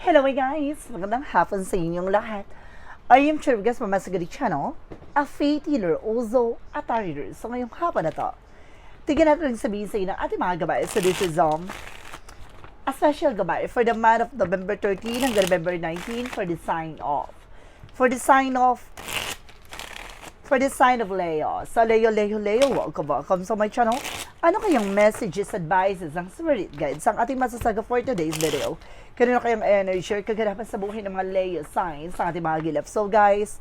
Hello guys! Magandang hapon sa inyong lahat. I am Chirgas Mamasagari Channel, a faith healer, also a tarot. So ngayong hapon na to, tignan natin rin sabihin sa inyo ng ating mga gabay. So this is um, a special gabay for the month of November 13 hanggang November 19 for the sign off. For the sign off, for the sign of Leo. So Leo, Leo, Leo, welcome, welcome sa my channel. Ano kayong messages, advices, ang spirit guides ang ating masasaga for today's video? Kanino kayong energy or kaganapan sa buhay ng mga Leo signs sa ating mga gilap? So guys,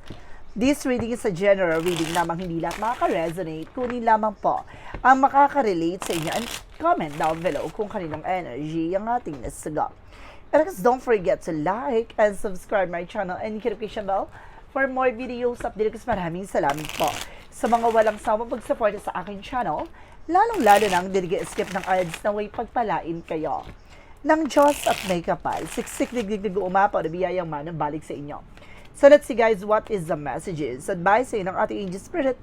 this reading is a general reading lamang hindi lahat makaka-resonate, kunin lamang po ang makaka-relate sa inyo and comment down below kung kaninong energy ang ating nasaga. And guys, don't forget to like and subscribe my channel and notification bell for more videos update kasi maraming salamat po sa mga walang sawang pagsuporta sa aking channel, lalong-lalo nang hindi skip ng ads na way pagpalain kayo ng Diyos at may kapal. Siksik digdig umapaw na biyayang manang balik sa inyo. So let's see guys, what is the messages, advice ng ating angel spirit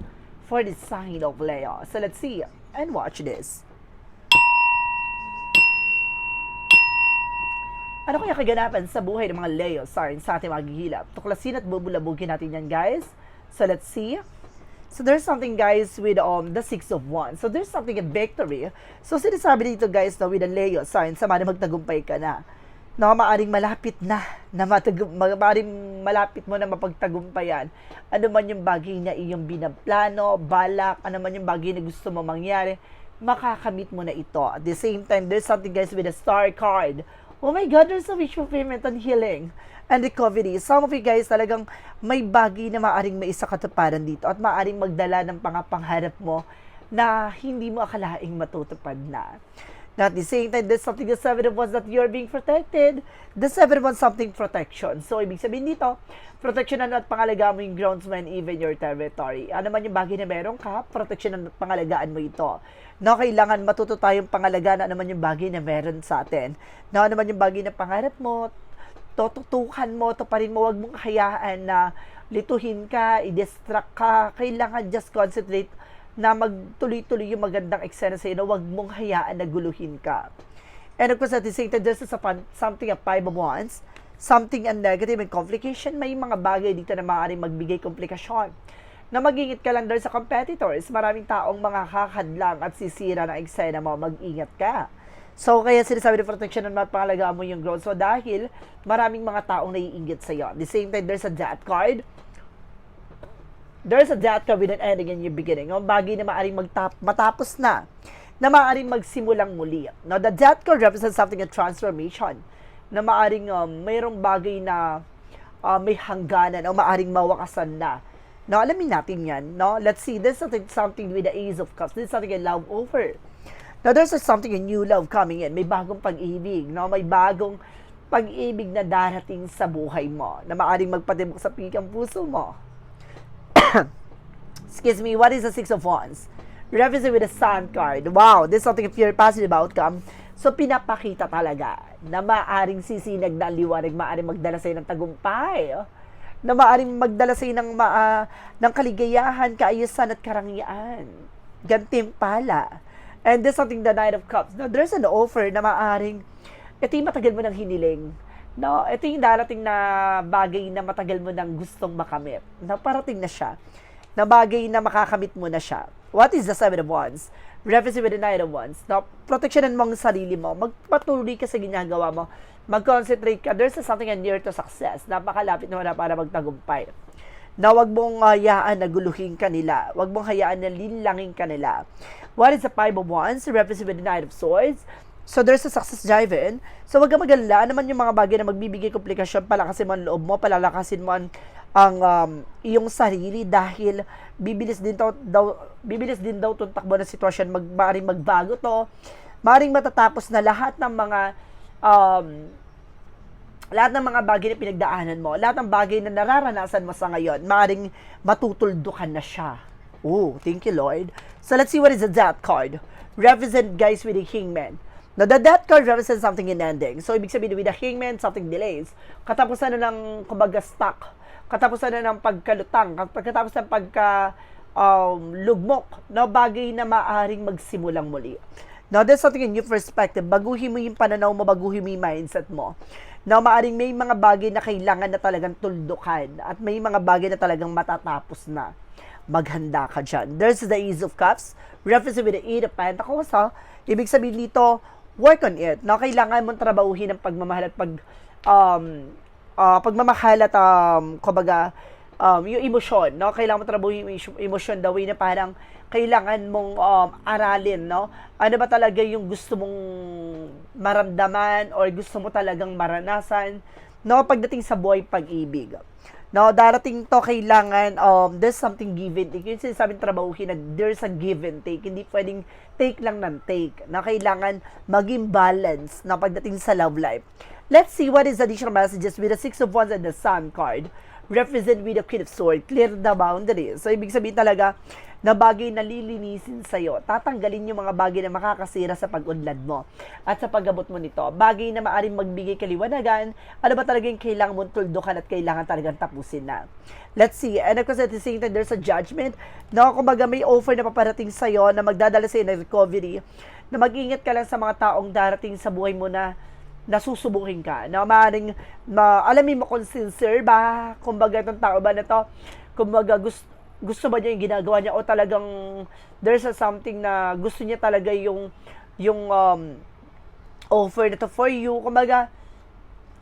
for the sign of Leo. So let's see and watch this. Ano kaya kaganapan sa buhay ng mga Leo signs sa ating maghihilap? Tuklasin at bubulabugin natin yan, guys. So, let's see. So, there's something, guys, with um the Six of Wands. So, there's something in victory. So, sinasabi dito, guys, na with the Leo sign, sa mga magtagumpay ka na. No, maaring malapit na, na matagum, maaring malapit mo na mapagtagumpayan. Ano man yung bagay na iyong binaplano, balak, ano man yung bagay na gusto mo mangyari, makakamit mo na ito. At the same time, there's something, guys, with a star card Oh my God, there's a wish fulfillment and healing and recovery. Some of you guys talagang may bagay na maaring may isa katuparan dito at maaring magdala ng pangapangarap mo na hindi mo akalaing matutupad na. At the same time, there's something the seven of wands that you're being protected. The seven of wands something protection. So, ibig sabihin dito, protection at pangalagaan mo yung grounds mo and even your territory. Ano man yung bagay na meron ka, protection at pangalagaan mo ito. No, kailangan matuto tayong pangalagaan ano man yung bagay na meron sa atin. No, ano man yung bagay na pangarap mo, tututukan mo, to pa rin mo, wag mong hayaan na lituhin ka, i-distract ka. Kailangan just concentrate na magtuloy-tuloy yung magandang eksena sa iyo, wag mong hayaan na guluhin ka. And of course, at the same time, there's something a five of wands, something a negative and complication. May mga bagay dito na maaaring magbigay komplikasyon. Na magingit ka lang doon sa competitors. Maraming taong mga kakadlang at sisira ng eksena mo, mag-ingat ka. So, kaya sinasabi ng protection ng mga pangalagaan mo yung growth. So, dahil maraming mga taong naiingit sa iyo. At the same time, there's a death card there's a death with an ending and new beginning. Ang bagay na maaaring magtap- matapos na, na maaaring magsimulang muli. Now, the death card represents something a transformation, na maaaring um, mayroong bagay na uh, may hangganan o maaaring mawakasan na. Now, alamin natin yan. No? Let's see, this is something with the Ace of Cups. This is something I love over. Now, there's something a new love coming in. May bagong pag-ibig. No? May bagong pag-ibig na darating sa buhay mo na maaaring magpatibok sa pikang puso mo excuse me, what is the Six of Wands? Represent with the Sun card. Wow, this is something if you're positive outcome. So, pinapakita talaga na maaring sisinag na liwanag, maaring magdala sa'yo ng tagumpay. oh. Na maaring magdala sa'yo ng, ma, ah, ng kaligayahan, kaayusan at karangyaan. Gantimpala. And there's something the Knight of Cups. Now, there's an offer na maaring, ito yung matagal mo ng hiniling. No, ito yung darating na bagay na matagal mo nang gustong makamit. Na parating na siya. Na bagay na makakamit mo na siya. What is the Seven of Wands? Represent with the Nine of Wands. Now, proteksyonan mo ang sarili mo. Magpatuloy ka sa ginagawa mo. Mag-concentrate ka. There's something near to success. Napakalapit naman na para magtagumpay. Na wag mong hayaan na guluhin ka nila. Wag mong hayaan na linlangin ka nila. What is the Five of Wands? Represent with the Nine of Swords. So, there's a success driven. So, wag kang magalala. Ano man yung mga bagay na magbibigay komplikasyon, palakasin mo ang loob mo, palalakasin mo ang, ang um, iyong sarili dahil bibilis din daw, daw bibilis din daw itong takbo ng sitwasyon. Mag, maaaring magbago to. Maaaring matatapos na lahat ng mga um, lahat ng mga bagay na pinagdaanan mo, lahat ng bagay na nararanasan mo sa ngayon, maaaring matutuldukan na siya. Oh, thank you, Lord. So, let's see what is the death card. Represent, guys, with the hangman. Now, the death card represents something in ending. So, ibig sabihin, with the hangman, something delays. Katapusan na ng, kumbaga, stuck. Katapusan na ng pagkalutang. Pagkatapos ng pagka, um, lugmok. Na bagay na maaring magsimulang muli. Now, there's something in new perspective. Baguhin mo yung pananaw mo, baguhin mo yung mindset mo. na maaring may mga bagay na kailangan na talagang tuldukan at may mga bagay na talagang matatapos na maghanda ka dyan. There's the Ace of Cups, referencing with the Eight of Pentacles, ha? Ibig sabihin dito, work on it. Na kailangan mong trabahuhin ang pagmamahal at pag, um, uh, pagmamahal at, um, kumbaga, um, yung emosyon, no? Kailangan mo trabahuhin yung emo- emosyon the way na parang kailangan mong um, aralin, no? Ano ba talaga yung gusto mong maramdaman or gusto mo talagang maranasan, no? Pagdating sa buhay pag-ibig. No, darating to kailangan um there's something give and take. Yung sinasabing trabahuhin na there's a give and take. Hindi pwedeng take lang ng take. Na kailangan maging balance na pagdating sa love life. Let's see what is additional messages with the Six of Wands and the Sun card. Represent with the Queen of Swords. Clear the boundaries. So, ibig sabihin talaga, na bagay na lilinisin sa'yo. Tatanggalin yung mga bagay na makakasira sa pag-unlad mo at sa pag-abot mo nito. Bagay na maaring magbigay kaliwanagan, ano ba talaga yung kailangan mong tuldukan at kailangan talagang tapusin na. Let's see. And of course, at the same time, there's a judgment na kumbaga may offer na paparating sa'yo na magdadala sa'yo ng recovery, na mag-ingat ka lang sa mga taong darating sa buhay mo na nasusubukin ka. Na maaaring, ma, alamin mo kung sincere ba, kumbaga itong tao ba na to, kumbaga gusto, gusto ba niya yung ginagawa niya o talagang there's a something na gusto niya talaga yung yung um, offer na to for you. Kumbaga,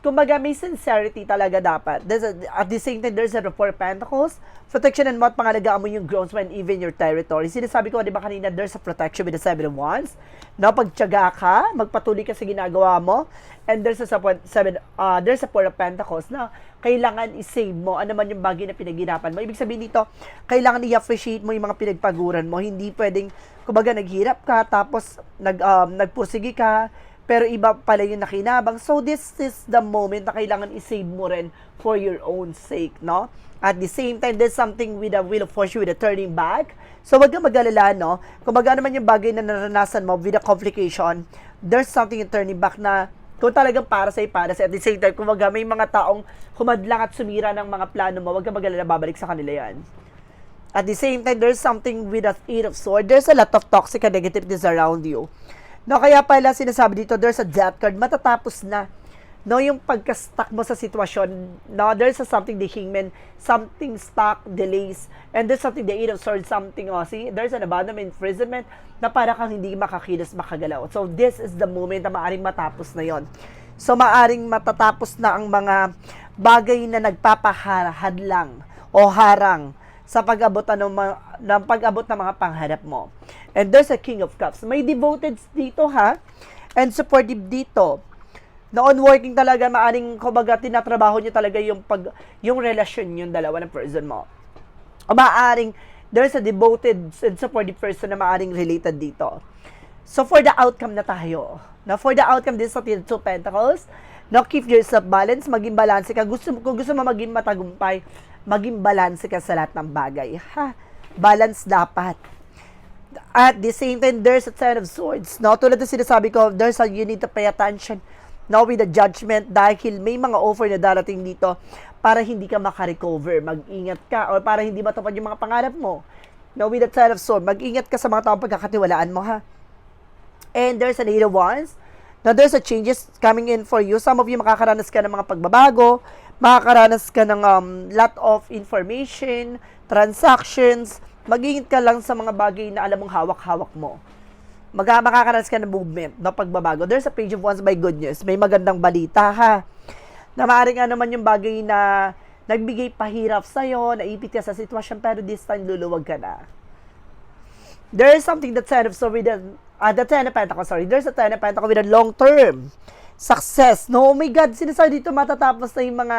kumbaga may sincerity talaga dapat. There's a, at the same time, there's a four pentacles. Protection and what pangalagaan mo yung grounds when even your territory. Sinasabi ko, di ba kanina, there's a protection with the seven of wands. No, pagtyaga ka, magpatuloy ka sa ginagawa mo. And there's a seven, uh, there's a four of pentacles na kailangan i-save mo ano man yung bagay na pinaghirapan mo. Ibig sabihin dito, kailangan i-appreciate mo yung mga pinagpaguran mo. Hindi pwedeng, kumbaga, naghirap ka, tapos nag, um, nagpursigi ka, pero iba pala yung nakinabang. So, this is the moment na kailangan i-save mo rin for your own sake, no? At the same time, there's something with a wheel of fortune with a turning back. So, wag kang mag-alala, no? Kung magano man yung bagay na naranasan mo with a complication, there's something in turning back na kung talagang para sa'yo, para sa'yo. At the same time, kung maga, may mga taong humadlang at sumira ng mga plano mo, wag kang mag-alala, babalik sa kanila yan. At the same time, there's something with a eight of sword. There's a lot of toxic and negativeness around you. No, kaya pala sinasabi dito, there's a death card, matatapos na. No, yung pagka-stuck mo sa sitwasyon, no, there's a something the hangman, something stuck, delays, and there's something the eight of swords, something, oh, see, there's an abandonment, imprisonment, na para kang hindi makakilos, makagalaw. So, this is the moment na maaring matapos na yon. So, maaring matatapos na ang mga bagay na nagpapahadlang o harang sa pag-abot ng, ng pag-abot ng mga pangharap mo. And there's a King of Cups. May devoted dito ha, and supportive dito. Noon working talaga, maaring kumbaga tinatrabaho niyo talaga yung pag yung relasyon yung dalawa ng person mo. O maaring there's a devoted and supportive person na maaring related dito. So for the outcome na tayo. Now for the outcome this is the two pentacles. Now keep yourself balance, maging balance ka. Gusto kung gusto mo maging matagumpay, maging balance ka sa lahat ng bagay. Ha? Balance dapat. At the same time, there's a ten of swords. No? Tulad ng sinasabi ko, there's a, you need to pay attention no, with the judgment dahil may mga offer na darating dito para hindi ka makarecover. Mag-ingat ka or para hindi matupad yung mga pangarap mo. No, with the ten of swords, mag-ingat ka sa mga taong pagkakatiwalaan mo, ha? And there's an eight of wands. Now, there's a changes coming in for you. Some of you makakaranas ka ng mga pagbabago, makakaranas ka ng um, lot of information, transactions, mag-ingat ka lang sa mga bagay na alam mong hawak-hawak mo. Mag makakaranas ka ng movement, no, pagbabago. There's a page of wands by good news. May magandang balita, ha? Na maaaring ano man yung bagay na nagbigay pahirap sa'yo, naipit ka sa sitwasyon, pero this time luluwag ka na. There is something that ten of so with the, uh, the ten of pentacles, sorry, there's a ten of pentacles with a long term success. No, oh my God, sinasabi dito matatapos na yung mga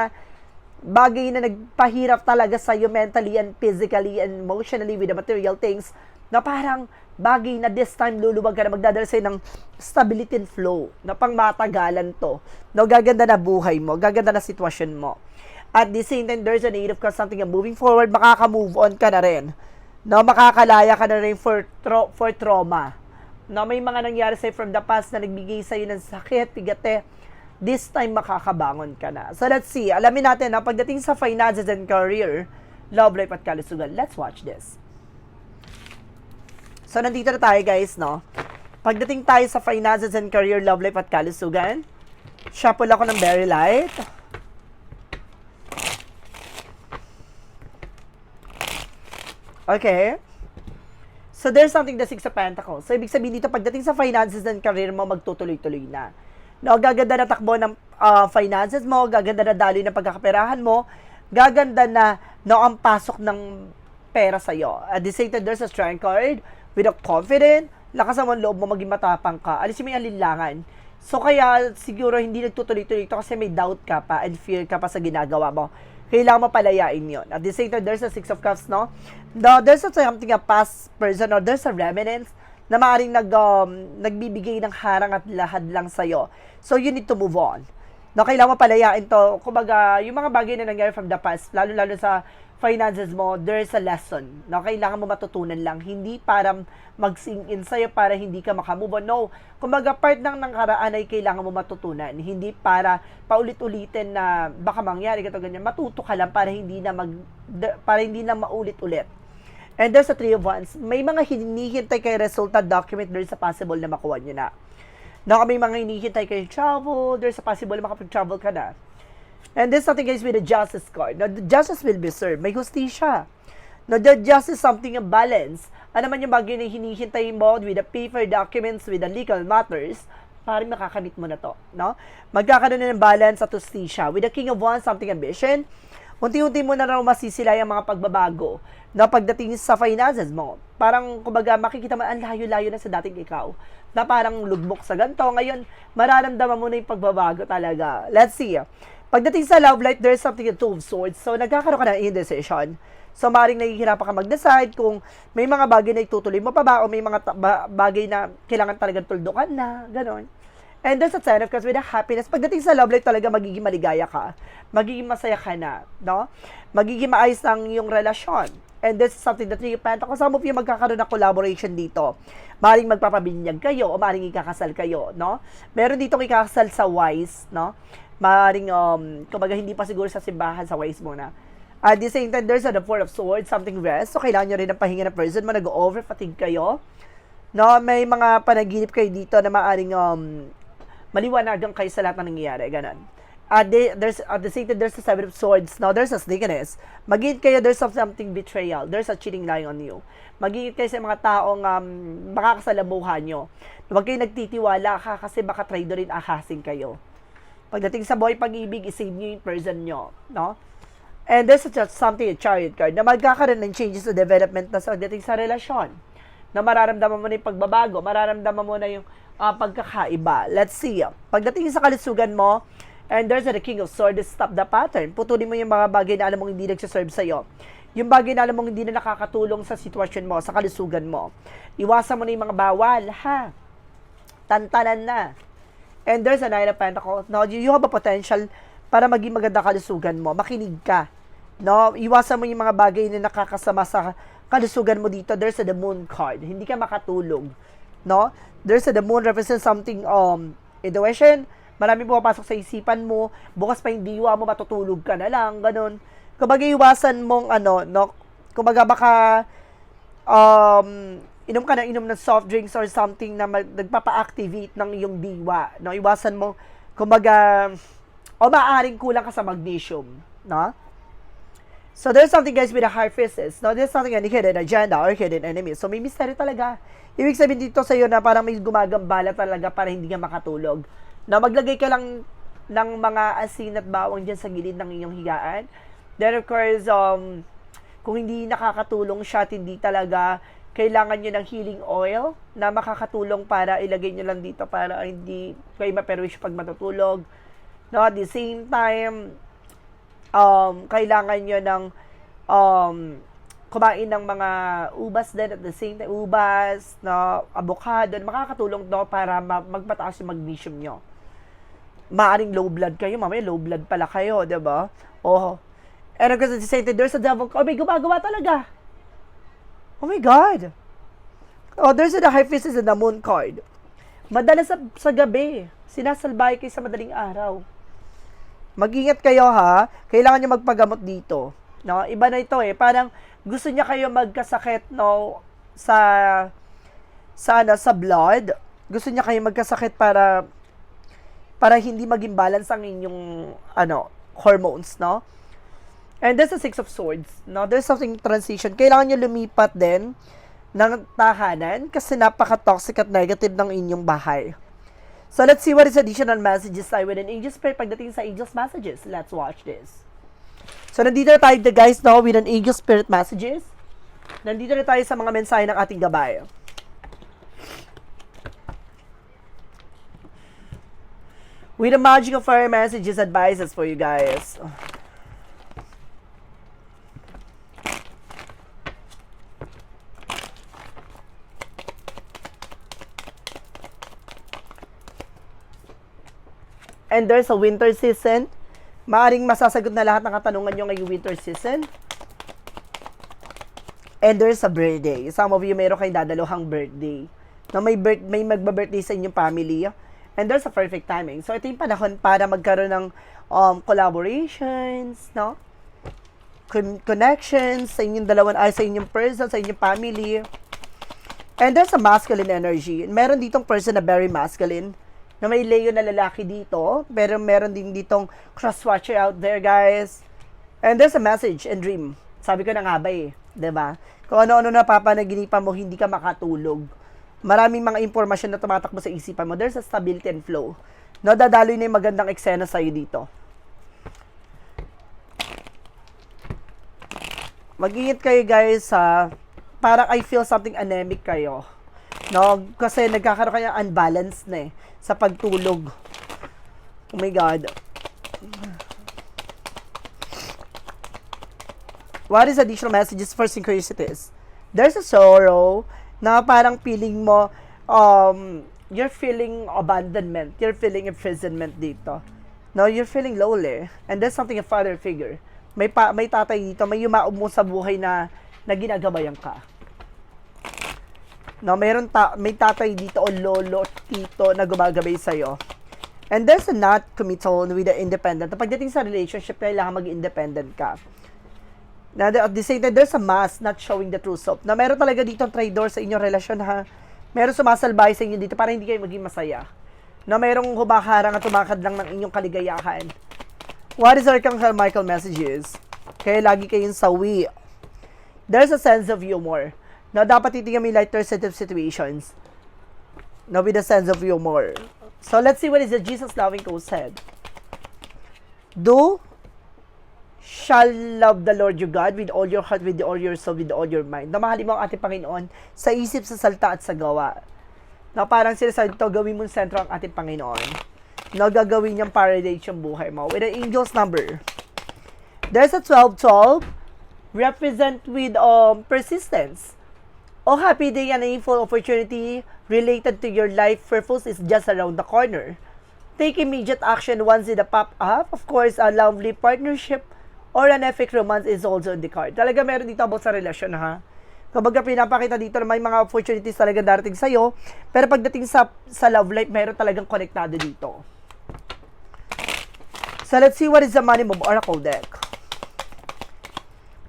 bagay na nagpahirap talaga sa iyo mentally and physically and emotionally with the material things na parang bagay na this time luluwag ka na magdadala sa'yo ng stability and flow na pang matagalan to. No, gaganda na buhay mo, gaganda na sitwasyon mo. At the same time, there's a need of something na moving forward, makaka-move on ka na rin. No, makakalaya ka na rin for, tro- for trauma. No, may mga nangyari sa'yo from the past na nagbigay sa'yo ng sakit, bigate, this time makakabangon ka na. So let's see, alamin natin na pagdating sa finances and career, love life at kalusugan. Let's watch this. So nandito na tayo guys, no? Pagdating tayo sa finances and career, love life at kalusugan, Shuffle ako ng very light. Okay. So, there's something the Six of Pentacles. So, ibig sabihin dito, pagdating sa finances and career mo, magtutuloy-tuloy na. No, gaganda na takbo ng ah, finances mo, gaganda na daloy ng pagkakaperahan mo, gaganda na no, ang pasok ng pera sa'yo. At the same time, there's a strength card with a confident, lakas naman loob mo, maging matapang ka, alisin mo yung alinlangan. So, kaya siguro hindi nagtutuloy-tuloy ito kasi may doubt ka pa and fear ka pa sa ginagawa mo. Kailangan mo palayain yon. At the same time, there's a Six of Cups, no? no there's a something a past person or there's a remnants na maaaring nag, um, nagbibigay ng harang at lahad lang sa'yo. So, you need to move on. No, kailangan mo palayain to. Kumbaga, yung mga bagay na nangyari from the past, lalo-lalo sa finances mo, there's a lesson. No, kailangan mo matutunan lang. Hindi para mag-sink in sa'yo para hindi ka makamove on. No, kumbaga part ng nakaraan ay kailangan mo matutunan. Hindi para paulit-ulitin na baka mangyari ganito ganyan. Matuto ka lang para hindi na mag para hindi na maulit-ulit. And there's a three of wands. May mga hinihintay kay resulta document, there's a possible na makuha nyo na. No, may mga hinihintay kayo travel, there's a possible na makapag-travel ka na. And there's something guys with the justice card. Now, the justice will be served. May hustisya. Now, the justice is something of balance. Ano man yung bagay na hinihintay mo with the paper documents, with the legal matters, parang makakamit mo na to, no? Magkakaroon na ng balance at hustisya. With the King of Wands, something ambition, unti-unti mo na raw masisila yung mga pagbabago na pagdating sa finances mo. Parang, kumbaga, makikita mo, ang layo-layo na sa dating ikaw. Na parang lugmok sa ganito. Ngayon, mararamdaman mo na yung pagbabago talaga. Let's see. Pagdating sa love life, there's something in two of swords. So, nagkakaroon ka ng indecision. So, maaaring nahihirapan ka mag-decide kung may mga bagay na itutuloy mo pa ba o may mga ba- bagay na kailangan talagang tuldukan na, ganon. And there's a sign of course with a happiness. Pagdating sa love life talaga magiging maligaya ka. Magiging masaya ka na, no? Magiging maayos ang iyong relasyon. And this is something that you plan. Kung some of you magkakaroon ng collaboration dito, maaaring magpapabinyag kayo o maaaring ikakasal kayo, no? Meron dito ikakasal sa wise, no? Maaaring, um, kumbaga hindi pa siguro sa simbahan, sa wise muna. At the same time, there's a the Four of Swords, something rest. So, kailangan nyo rin ng pahinga ng person mo, nag-over fatigue kayo. No, may mga panaginip kayo dito na maaring um, maliwanagan kayo sa lahat ng nangyayari. Ganon. At the, there's, at the same time, there's a Seven of Swords. Now, there's a sneakiness. Magiging kayo, there's something betrayal. There's a cheating lying on you. Magiging kayo sa mga taong um, makakasalamuhan nyo. Huwag kayo nagtitiwala ka kasi baka traitor rin ahasin kayo. Pagdating sa boy pag-ibig, isave nyo yung person nyo. No? And there's just something, a chariot card, na magkakaroon ng changes sa development na sa dating sa relasyon. Na mararamdaman mo na yung pagbabago, mararamdaman mo na yung ah, pagkakaiba. Let's see. Pagdating sa kalusugan mo, and there's the King of Swords, stop the pattern. Putulin mo yung mga bagay na alam mong hindi nagsiserve sa'yo. Yung bagay na alam mong hindi na nakakatulong sa sitwasyon mo, sa kalusugan mo. Iwasan mo na yung mga bawal, ha? Tantanan na. And there's a Nine of Pentacles. Now, you have a potential para maging maganda kalusugan mo. Makinig ka. No, iwasan mo yung mga bagay na nakakasama sa kalusugan mo dito. There's a the moon card. Hindi ka makatulog. No? There's a the moon represents something um intuition. Marami pumapasok sa isipan mo. Bukas pa yung diwa mo, matutulog ka na lang. Ganun. Kumbaga, iwasan mong ano, no? Kumbaga, baka um, inom ka na inom ng soft drinks or something na mag- nagpapa-activate ng iyong diwa. No? Iwasan mo, kumbaga, o maaaring kulang ka sa magnesium. No? So there's something guys with the high fishes. No, there's something any hidden agenda or hidden enemy. So may mystery talaga. Ibig sabihin dito sa iyo na parang may gumagambala talaga para hindi ka makatulog. Na maglagay ka lang ng mga asin at bawang diyan sa gilid ng iyong higaan. Then of course, um, kung hindi nakakatulong siya at hindi talaga kailangan nyo ng healing oil na makakatulong para ilagay nyo lang dito para hindi kayo maperwish pag matutulog. No, at the same time, um, kailangan nyo ng um, kumain ng mga ubas din at the same time, ubas, na avocado, makakatulong to para ma- magpataas yung magnesium nyo. Maaring low blood kayo, mamaya low blood pala kayo, di ba? Oh. And of course, at the same time, there's a devil, oh, may gumagawa talaga. Oh my God. Oh, a the high fishes and the moon card. Madalas sa, sa gabi, sinasalbay kayo sa madaling araw. Mag-ingat kayo ha. Kailangan nyo magpagamot dito. No? Iba na ito eh. Parang gusto niya kayo magkasakit no sa sa ano, sa blood. Gusto niya kayo magkasakit para para hindi maging balance ang inyong ano, hormones, no? And there's a Six of Swords, no? There's something transition. Kailangan nyo lumipat din ng tahanan kasi napaka-toxic at negative ng inyong bahay. So let's see what is additional messages tayo with an angel spirit pagdating sa angel's messages. Let's watch this. So nandito na tayo guys no with an angel spirit messages. Nandito na tayo sa mga mensahe ng ating gabay. With the magic of fire messages advices for you guys. And there's a winter season. Maaring masasagot na lahat ng katanungan nyo ngayong winter season. And there's a birthday. Some of you meron kayong dadaluhang birthday. Na may, birth, may magba-birthday sa inyong family. And there's a perfect timing. So, ito yung panahon para magkaroon ng um, collaborations, no? Con- connections sa inyong dalawan, ay sa inyong person, sa inyong family. And there's a masculine energy. Meron ditong person na very masculine na may Leo na lalaki dito, pero meron din ditong cross-watcher out there, guys. And there's a message and dream. Sabi ko na nga ba eh, ba? Kung ano-ano na papanaginipan mo, hindi ka makatulog. Maraming mga impormasyon na tumatakbo sa isipan mo. There's a stability and flow. No, dadaloy na yung magandang eksena sa'yo dito. Mag-ingat kayo guys sa parang I feel something anemic kayo. No, kasi nagkakaroon kayo ng unbalance na eh sa pagtulog. Oh my God. What is additional messages for synchronicities? There's a sorrow na parang feeling mo, um, you're feeling abandonment, you're feeling imprisonment dito. No, you're feeling lonely. And there's something a father figure. May pa, may tatay dito, may yumaob mo sa buhay na, na ginagabayan ka. No, meron ta may tatay dito o lolo, tito na gumagabay sa iyo. And there's a not committal with the independent. Pagdating sa relationship, kailangan mag-independent ka. Na at the same time, there's a mask not showing the true self. Na meron talaga dito ang traitor sa inyong relasyon ha. Meron sumasalbay sa inyo dito para hindi kayo maging masaya. Na merong humaharang at tumakad lang ng inyong kaligayahan. What is Archangel Michael messages? Kaya lagi kayong sawi. There's a sense of humor na dapat titingnan mo yung lighter set situations. No, with a sense of humor. So, let's see what is the Jesus loving co said. Do shall love the Lord your God with all your heart, with all your soul, with all your mind. Na mahalin mo ang ating Panginoon sa isip, sa salta at sa gawa. Na parang sinasabi ito, gawin mo sentro ang ating Panginoon. Na gagawin niyang paradise yung buhay mo. With an angel's number. There's a 12-12 represent with um, persistence. Oh, happy day and a full opportunity related to your life purpose is just around the corner. Take immediate action once it pop up. Of course, a lovely partnership or an epic romance is also in the card. Talaga meron dito about sa relasyon ha. Kumbaga pinapakita dito na may mga opportunities talaga darating sa'yo. Pero pagdating sa, sa love life, meron talagang konektado dito. So let's see what is the money move oracle deck.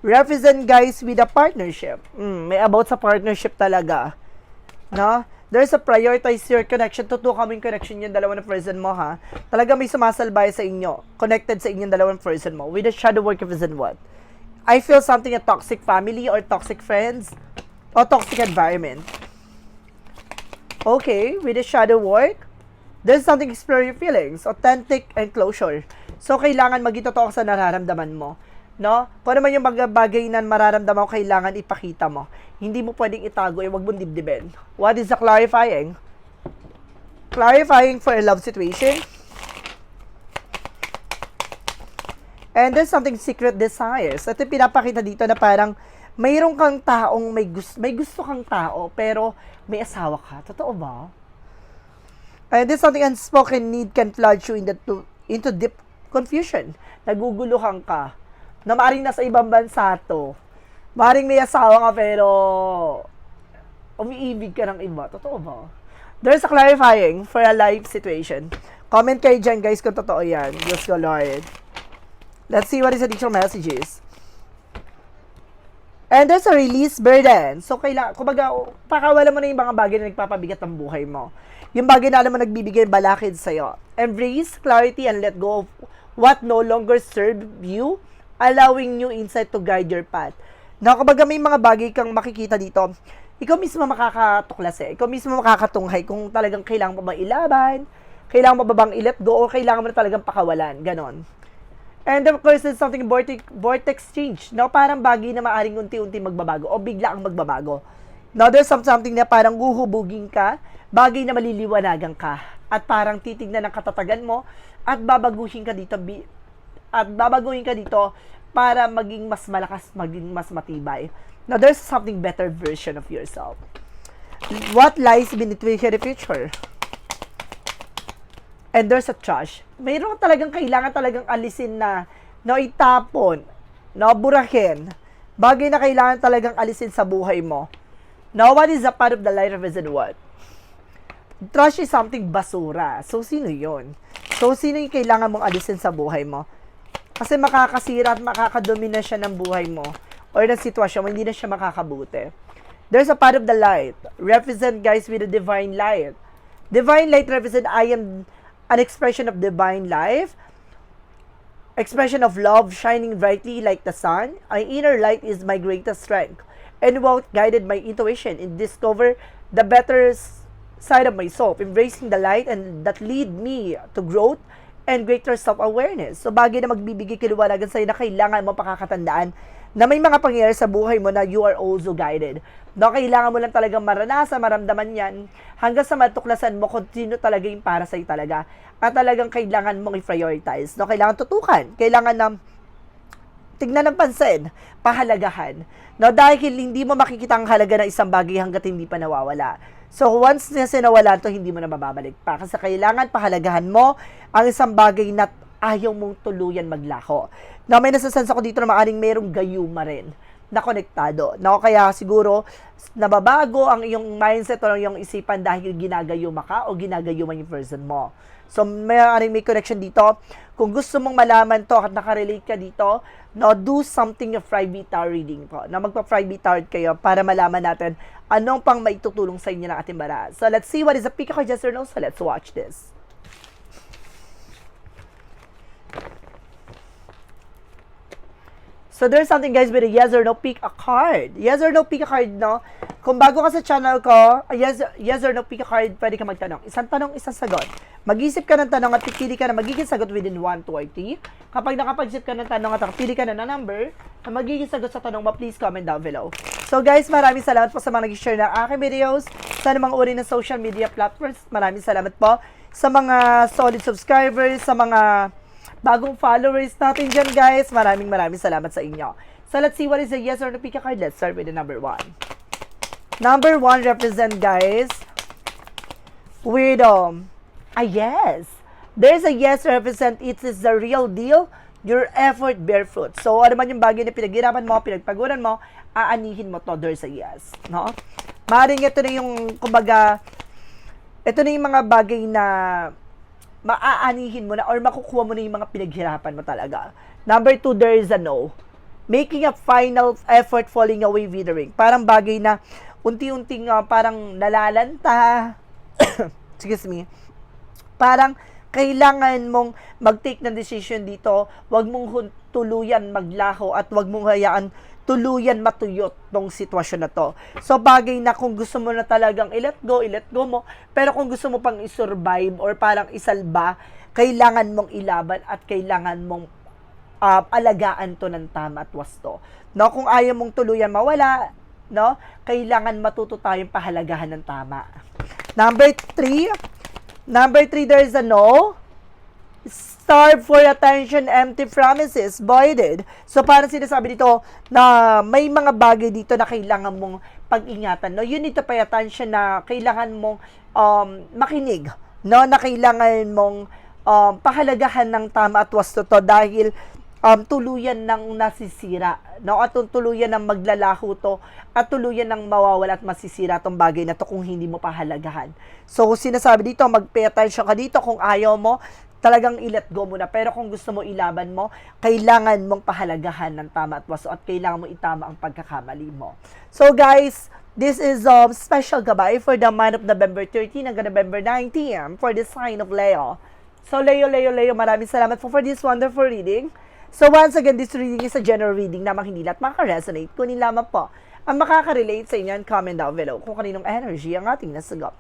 Represent guys with a partnership. Mm, may about sa partnership talaga. No? There's a prioritize your connection. Totoo kaming connection yung dalawa na person mo ha. Talaga may sumasalbay sa inyo. Connected sa inyong dalawang person mo. With a shadow work represent what? I feel something a toxic family or toxic friends or toxic environment. Okay, with the shadow work, there's something explore your feelings, authentic and closure. So, kailangan maging totoo sa nararamdaman mo. No? Kung ano man yung mga bagay na mararamdaman mo, kailangan ipakita mo. Hindi mo pwedeng itago, eh, wag mong dibdibin. What is the clarifying? Clarifying for a love situation. And there's something secret desires. Ito yung pinapakita dito na parang mayroon kang taong may gusto, may gusto kang tao, pero may asawa ka. Totoo ba? And there's something unspoken need can plunge you in the, to, into deep confusion. Naguguluhan ka na maaaring nasa ibang bansa to. Maaaring may asawa ka pero umiibig ka ng iba. Totoo ba? There's a clarifying for a life situation. Comment kayo dyan guys kung totoo yan. Diyos ko Lord. Let's see what is additional messages. And there's a release burden. So, kailangan, kumbaga, pakawala mo na yung mga bagay na nagpapabigat ng buhay mo. yung bagay na alam mo nagbibigay balakid sa'yo. Embrace clarity and let go of what no longer serve you, allowing new insight to guide your path. Na kapag may mga bagay kang makikita dito, ikaw mismo makakatuklas eh. Ikaw mismo makakatunghay kung talagang kailangan mo bang ilaban, kailangan mo ba bang i-let go, o kailangan mo na talagang pakawalan. Ganon. And of course, there's something vortex, vortex change. No? Parang bagay na maaring unti-unti magbabago o bigla ang magbabago. Now, there's some- something na parang guhubugin ka, bagay na maliliwanagan ka, at parang titignan ng katatagan mo, at babaguhin ka dito, at babaguhin ka dito para maging mas malakas, maging mas matibay. Now, there's something better version of yourself. What lies beneath the future? and there's a trash, mayroon talagang kailangan talagang alisin na, no, itapon, no, burahin, bagay na kailangan talagang alisin sa buhay mo. Now, what is a part of the life represent what? Trash is something basura. So, sino yon? So, sino yung kailangan mong alisin sa buhay mo? Kasi makakasira at makakadumi na siya ng buhay mo or ng sitwasyon mo, hindi na siya makakabuti. There's a part of the light. Represent, guys, with the divine light. Divine light represent, I am an expression of divine life, expression of love shining brightly like the sun. My inner light is my greatest strength, and what guided my intuition in discover the better side of myself, embracing the light and that lead me to growth and greater self-awareness. So, bagay na magbibigay kaliwanagan sa'yo na kailangan mo pakakatandaan na may mga pangyayari sa buhay mo na you are also guided. No, kailangan mo lang talagang maranasan, maramdaman yan, hanggang sa matuklasan mo kung sino talaga yung para sa'yo talaga. At talagang kailangan mong i-prioritize. No, kailangan tutukan. Kailangan na tignan ng pansin, pahalagahan. No, dahil hindi mo makikita ang halaga ng isang bagay hanggat hindi pa nawawala. So, once na sinawala to, hindi mo na mababalik pa. Kasi kailangan pahalagahan mo ang isang bagay na ayaw mong tuluyan maglaho. Na may nasasense ako dito na maaring merong gayuma rin na konektado. No, kaya siguro nababago ang iyong mindset o ang iyong isipan dahil ginagayuma ka o ginagayuma yung person mo. So, may, may connection dito. Kung gusto mong malaman to at nakarelate ka dito, no, do something of private tarot reading po. Na magpa-private tarot kayo para malaman natin anong pang maitutulong sa inyo ng ating bara. So, let's see what is a pick of yes or no. So, let's watch this. So there's something guys with a yes or no pick a card. Yes or no pick a card, no? Kung bago ka sa channel ko, yes, yes or no pick a card, pwede ka magtanong. Isang tanong, isang sagot. Mag-isip ka ng tanong at pipili ka na magiging sagot within 1 to 30. Kapag nakapag-isip ka ng tanong at pili ka na ng number, na magiging sagot sa tanong mo, please comment down below. So guys, maraming salamat po sa mga nag-share ng aking videos sa mga uri ng social media platforms. Maraming salamat po sa mga solid subscribers, sa mga bagong followers natin dyan, guys. Maraming maraming salamat sa inyo. So, let's see what is the yes or no pick a card. Let's start with the number one. Number one represent, guys, with, um, a yes. There's a yes represent, it is the real deal. Your effort bear fruit. So, ano man yung bagay na pinaghirapan mo, pinagpaguran mo, aanihin mo to. There's a yes. No? Maring ito na yung, kumbaga, ito na yung mga bagay na maaanihin mo na or makukuha mo na yung mga pinaghirapan mo talaga. Number two, there is a no. Making a final effort falling away withering. Parang bagay na unti-unting uh, parang nalalanta. Excuse me. Parang kailangan mong mag-take ng decision dito. Huwag mong tuluyan maglaho at huwag mong hayaan tuluyan matuyot tong sitwasyon na to. So, bagay na kung gusto mo na talagang i-let go, i-let go mo. Pero kung gusto mo pang i-survive or parang isalba, kailangan mong ilaban at kailangan mong uh, alagaan to ng tama at wasto. No, kung ayaw mong tuluyan mawala, no, kailangan matuto tayong pahalagahan ng tama. Number three, number three, there is a no. Starve for attention, empty promises, voided. So, parang sinasabi dito na may mga bagay dito na kailangan mong pag-ingatan. No? You need to pay attention na kailangan mong um, makinig. No? Na kailangan mong um, pahalagahan ng tama at wasto to dahil um, tuluyan ng nasisira. No? At tuluyan ng maglalaho to at tuluyan ng mawawala at masisira tong bagay na to kung hindi mo pahalagahan. So, sinasabi dito, mag-pay attention ka dito kung ayaw mo, talagang i-let go mo na. Pero kung gusto mo ilaban mo, kailangan mong pahalagahan ng tama at wasto at kailangan mo itama ang pagkakamali mo. So guys, This is um, special gabay for the month of November 13 hanggang November 19 for the sign of Leo. So, Leo, Leo, Leo, maraming salamat po for this wonderful reading. So, once again, this reading is a general reading na hindi lahat makaresonate. Kunin lamang po ang makaka-relate sa inyo and comment down below kung kaninong energy ang ating nasagap.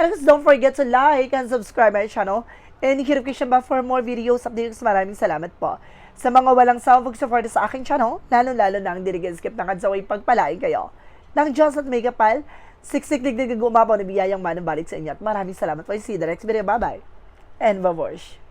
And guys, don't forget to like and subscribe my channel and hit notification bell for more videos updates. Maraming salamat po sa mga walang sawang support sa aking channel, lalo-lalo na ang dirigan skip ng kadsaway pagpalain kayo. Ng Diyos at may kapal, siksik digdig gumabaw na biyayang manang balik sa inyo at maraming salamat po. See you the next video. Bye-bye. And babosh.